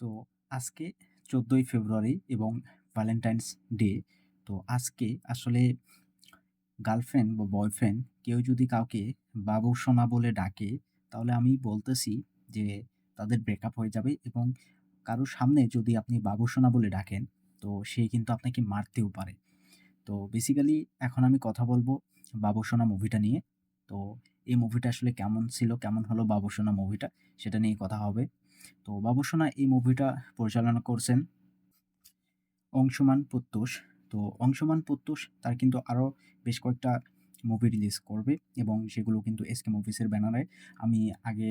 তো আজকে চোদ্দোই ফেব্রুয়ারি এবং ভ্যালেন্টাইন্স ডে। তো আজকে আসলে গার্লফ্রেন্ড বা বয়ফ্রেন্ড কেউ যদি কাউকে বাবু সোনা বলে ডাকে, তাহলে আমি বলতেছি যে তাদের ব্রেকআপ হয়ে যাবে এবং কারও সামনে যদি আপনি বাবু সোনা বলে ডাকেন, তো সে কিন্তু আপনাকে মারতেও পারে। তো বেসিক্যালি এখন আমি কথা বলব 'বাবু সোনা' মুভিটা নিয়ে। তো এই মুভিটা আসলে কেমন ছিল, কেমন হলো 'বাবু সোনা' মুভিটা সেটা নিয়ে কথা হবে। তো 'বাবু সোনা' এই মুভিটা পরিচালনা করছেন অংশমান প্রত্যুষ। তো অংশমান প্রত্যুষ তার কিন্তু আরও বেশ কয়েকটা মুভি রিলিজ করবে এবং সেগুলো কিন্তু এসকে মুভিসের ব্যানারে আমি আগে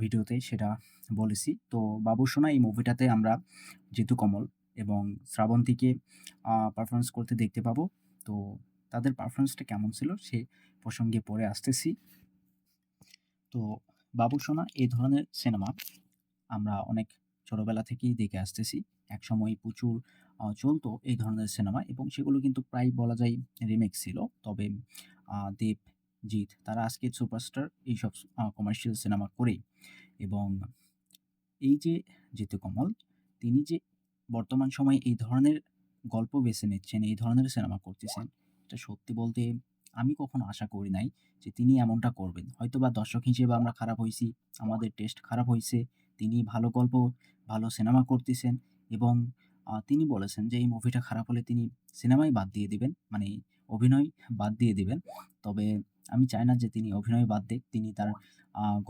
ভিডিওতে সেটা বলেছি। তো 'বাবু সোনা' এই মুভিটাতে আমরা জিতু কমল এবং শ্রাবন্তীকে, আ পারফরম্যান্স করতে দেখতে পাবো। তো তাদের পারফরমেন্সটা কেমন ছিল সে প্রসঙ্গে পরে আসতেছি। তো 'বাবু সোনা' এই ধরনের সিনেমা আমরা অনেক ছোটবেলা থেকেই দেখে আসতেছি। একসময় প্রচুর আ চলত এই ধরনের সিনেমা এবং সেগুলো কিন্তু প্রায় বলা যায় রিমেক ছিল। তবে দেব, জিৎ তারা আজকে সুপারস্টার এইসব কমার্শিয়াল সিনেমা করেই এবং এই যে জিতু কমল তিনি যে বর্তমান সময়ে এই ধরনের গল্প বেছে নিচ্ছেন, এই ধরনের সিনেমা করতেছেন, এটা সত্যি বলতে আমি কখনো আশা করি নাই যে তিনি এমনটা করবেন। হয়তো বা দর্শক হিসেবে আমরা খারাপ হয়েছি আমাদের টেস্ট খারাপ হইছে। তিনি ভালো গল্প, ভালো সিনেমা করতেছেন এবং তিনি বলেছেন যে এই মুভিটা খারাপ হলে তিনি সিনেমাই বাদ দিয়ে দিবেন। মানে অভিনয় বাদ দিয়ে দিবেন। তবে আমি চাই না যে তিনি অভিনয় বাদ দেক। তিনি তার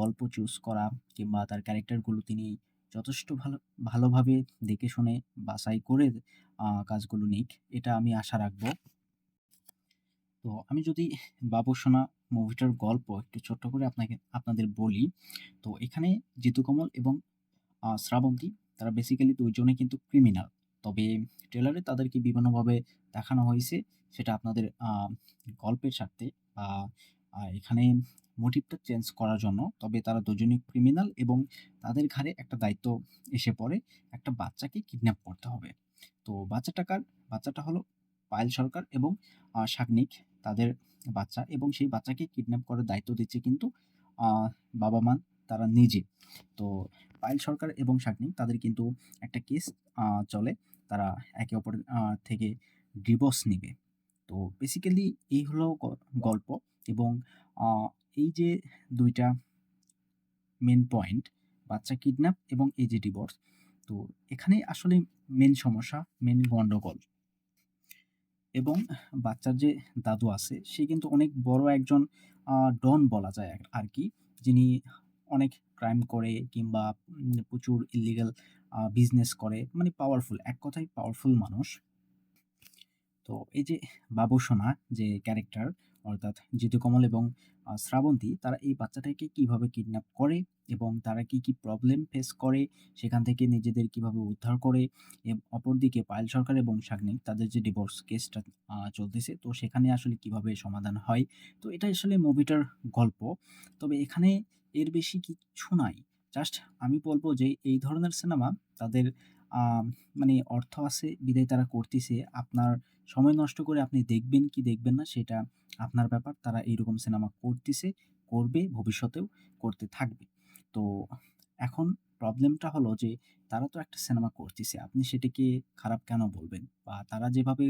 গল্প চুজ করা কিংবা তার ক্যারেক্টারগুলো তিনি যথেষ্ট ভালো ভালোভাবে দেখে শুনে বাছাই করে কাজগুলো নিক। এটা আমি আশা রাখব। তো আমি যদি 'বাবু সোনা' মুভিটার গল্প একটু ছোট্ট করে আপনাকে, আপনাদের বলি। তো এখানে জিতু কমল এবং শ্রাবন্তী তারা বেসিক্যালি ২ জনেই কিন্তু ক্রিমিনাল। তবে ট্রেলারে তাদেরকে বিভিন্নভাবে দেখানো হয়েছে, সেটা আপনাদের গল্পের স্বার্থে বা এখানে মোটিভটা চেঞ্জ করার জন্য। তবে তারা দুজনেই ক্রিমিনাল এবং তাদের ঘাড়ে একটা দায়িত্ব এসে পড়ে। একটা বাচ্চাকে কিডন্যাপ করতে হবে। তো বাচ্চাটা কার? বাচ্চাটা হলো পায়েল সরকার এবং, আ সাগ্নিক তাদের বাচ্চা এবং সেই বাচ্চাকে কিডন্যাপ করার দায়িত্ব দিচ্ছে কিন্তু বাবা-মা তারা নিজে। তো পায়েল সরকার এবং সাগ্নিক তাদের কিন্তু একটা কেস চলে। তারা একে অপরের থেকে ডিভোর্স নিবে। তো বেসিক্যালি এই হলো গল্প এবং এই যে দুইটা মেন পয়েন্ট বাচ্চা কিডন্যাপ এবং এই যে ডিভোর্স। তো এখানে আসলে মেন সমস্যা, মেন গন্ডগোল। এবং বাচ্চার যে দাদু আছে, সে কিন্তু অনেক বড় একজন ডন বলা যায় আর কি যিনি অনেক ক্রাইম করে কিংবা প্রচুর ইলিগাল বিজনেস করে। মানে পাওয়ারফুল। এক কথায় পাওয়ারফুল মানুষ। তো এই যে বাবুসোনা যে ক্যারেক্টার অর্থাৎ জিতু কমল এবং শ্রাবন্তী তারা এই বাচ্চাটাকে কীভাবে কিডন্যাপ করে এবং তারা কি, কি প্রবলেম ফেস করে, সেখান থেকে নিজেদের কীভাবে উদ্ধার করে। অপরদিকে পায়েল সরকার এবং সাগ্নিক তাদের যে ডিভোর্স কেসটা চলতেছে তো সেখানে আসলে কীভাবে সমাধান হয়। তো এটা আসলে মুভিটার গল্প। তবে এখানে এর বেশি কিচ্ছু নাই। জাস্ট আমি বলব যে এই ধরনের সিনেমা তাদের মানে অর্থ আছে বিদায় তারা করতিছে। আপনার সময় নষ্ট করে আপনি দেখবেন কি দেখবেন না সেটা আপনার ব্যাপার। তারা এইরকম সিনেমা করতিছে, করবে, ভবিষ্যতেও করতে থাকবে। তো এখন প্রবলেমটা হলো যে তারা তো একটা সিনেমা করতিছে। আপনি সেটাকে খারাপ কেন বলবেন? বা তারা যেভাবে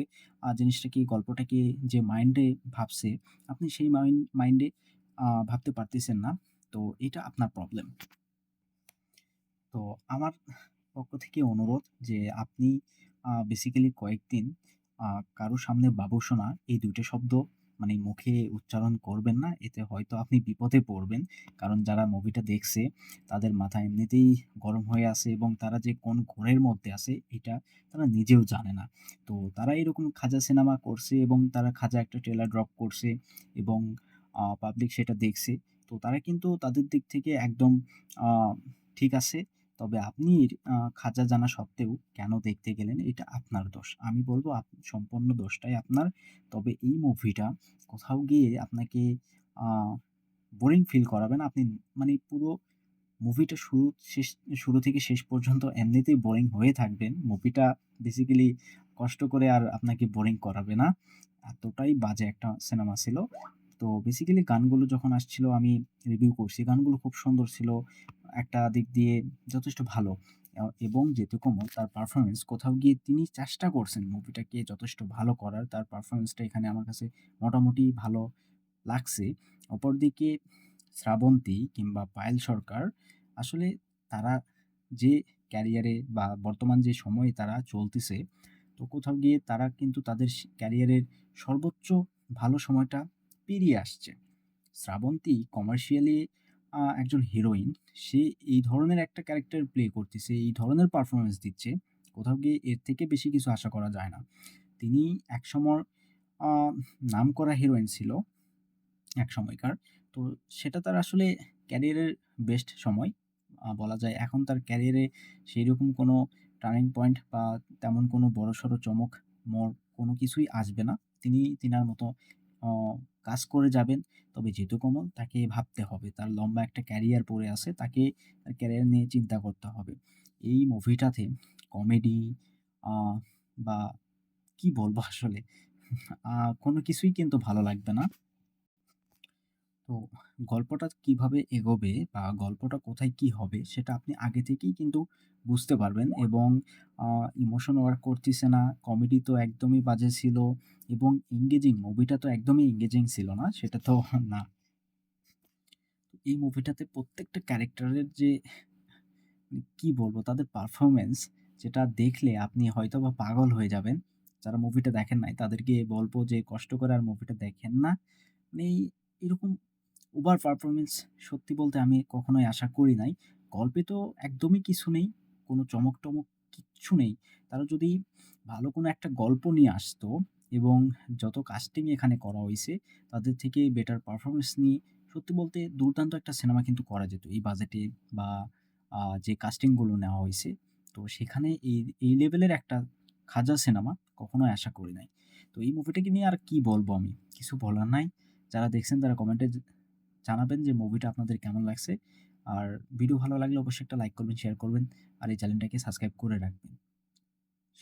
জিনিসটাকে গল্পটাকে যে মাইন্ডে ভাবছে, আপনি সেই মাইন্ড মাইন্ডে ভাবতে পারতেছেন না। তো এটা আপনার প্রবলেম। তো আমার পক্ষ থেকে অনুরোধ যে আপনি বেসিক্যালি কয়েকদিন কারও সামনে 'বাবু সোনা' এই ২ টা শব্দ মানে মুখে উচ্চারণ করবেন না। এতে হয়তো আপনি বিপদে পড়বেন। কারণ যারা মুভিটা দেখছে, তাদের মাথা এমনিতেই গরম হয়ে আছে এবং তারা যে কোন ঘোরের মধ্যে আছে, এটা তারা নিজেও জানে না। তো তারা এরকম খাজা সিনেমা করছে এবং তারা খাজা একটা ট্রেলার ড্রপ করছে এবং পাবলিক সেটা দেখছে। তো তারা কিন্তু তাদের দিক থেকে একদম ঠিক আছে। তবে আপনি খাঁজা জানা সত্ত্বেও কেন দেখতে গেলেন এটা আপনার দোষ। আমি বলব সম্পূর্ণ দোষটাই আপনার। তবে এই মুভিটা কোথাও গিয়ে আপনাকে বোরিং ফিল করাবে না। আপনি মানে পুরো মুভিটা শুরু শেষ, শুরু থেকে শেষ পর্যন্ত এমনিতেই বোরিং হয়ে থাকবেন। মুভিটা বেসিক্যালি কষ্ট করে আর আপনাকে বোরিং করাবে না। এতটাই বাজে একটা সিনেমা ছিল। তো বেসিক্যালি গানগুলো যখন আসছিল, আমি রিভিউ করছি। গানগুলো খুব সুন্দর ছিল। একটা দিক দিয়ে যথেষ্ট ভালো। এবং যেহেতু তার পারফরমেন্স কোথাও গিয়ে তিনি চেষ্টা করছেন মুভিটাকে যথেষ্ট ভালো করার। তার পারফরমেন্সটা এখানে আমার কাছে মোটামুটি ভালো লাগছে। অপরদিকে শ্রাবন্তী কিংবা পায়েল সরকার আসলে তারা যে ক্যারিয়ারে বা বর্তমান যে সময়ে তারা চলতেছে, তো কোথাও গিয়ে তারা কিন্তু তাদের ক্যারিয়ারের সর্বোচ্চ ভালো সময়টা পেরিয়ে আসছে। শ্রাবন্তী কমার্শিয়ালি একজন হিরোইন। সে এই ধরনের একটা ক্যারেক্টার প্লে করতেছে, এই ধরনের পারফরমেন্স দিচ্ছে। কোথাও গিয়ে এর থেকে বেশি কিছু আশা করা যায় না। তিনি একসময় আ নামকরা হিরোইন ছিল এক সময়কার তো সেটা তার আসলে ক্যারিয়ারের বেস্ট সময় বলা যায়। এখন তার ক্যারিয়ারে সেই রকম কোনো টার্নিং পয়েন্ট বা তেমন কোনো বড়সড় চমক, মোড় কোনো কিছুই আসবে না। তিনি তিনার মতো কাজ করে যাবেন। তবে যেহেতু কমল তাকে ভাবতে হবে। তার লম্বা একটা ক্যারিয়ার পড়ে আছে। তাকে তার ক্যারিয়ার নিয়ে চিন্তা করতে হবে। এই মুভিটাতে কমেডি বা কি বলব আসলে? কোনো কিছুই কিন্তু ভালো লাগবে না। তো গল্পটা কীভাবে এগোবে বা গল্পটা কোথায় কি হবে সেটা আপনি আগে থেকেই কিন্তু বুঝতে পারবেন এবং ইমোশন ওয়ার্ক করতিছে না। কমেডি তো একদমই বাজে ছিল এবং এনগেজিং মুভিটা তো একদমই এনগেজিং ছিল না। সেটা তো না। এই মুভিটাতে প্রত্যেকটা ক্যারেক্টারের যে মানে কি বলব, তাদের পারফরম্যান্স যেটা দেখলে আপনি হয়তো বা পাগল হয়ে যাবেন। যারা মুভিটা দেখেন নাই তাদেরকে বলব যে কষ্ট করে আর মুভিটা দেখেন না। মানে এরকম ওভার পারফরমেন্স সত্যি বলতে আমি কখনোই আশা করি নাই। গল্পে তো একদমই কিছু নেই। কোনো চমক-টমক কিচ্ছু নেই। তারা যদি ভালো কোনো একটা গল্প নিয়ে আসতো এবং যত কাস্টিং এখানে করা হয়েছে তাদের থেকে বেটার পারফরমেন্স নিয়ে সত্যি বলতে দুর্দান্ত একটা সিনেমা কিন্তু করা যেত এই বাজেটে বা যে কাস্টিংগুলো নেওয়া হয়েছে তো সেখানে এই, এই লেভেলের একটা খাজা সিনেমা কখনোই আশা করি নাই। তো এই মুভিটাকে নিয়ে আর কি বলব আমি? কিছু বলার নাই। যারা দেখছেন তারা কমেন্টে জানাবেন যে মুভিটা আপনাদের কেমন লাগছে। আর ভিডিও ভালো লাগলে অবশ্যই একটা লাইক করবেন, শেয়ার করবেন। আর এই চ্যানেলটাকে সাবস্ক্রাইব করে রাখবেন।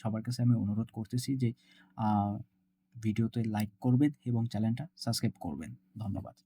সবার কাছে আমি অনুরোধ করতেছি যে ভিডিওতে লাইক করবেন এবং চ্যানেলটা সাবস্ক্রাইব করবেন। ধন্যবাদ।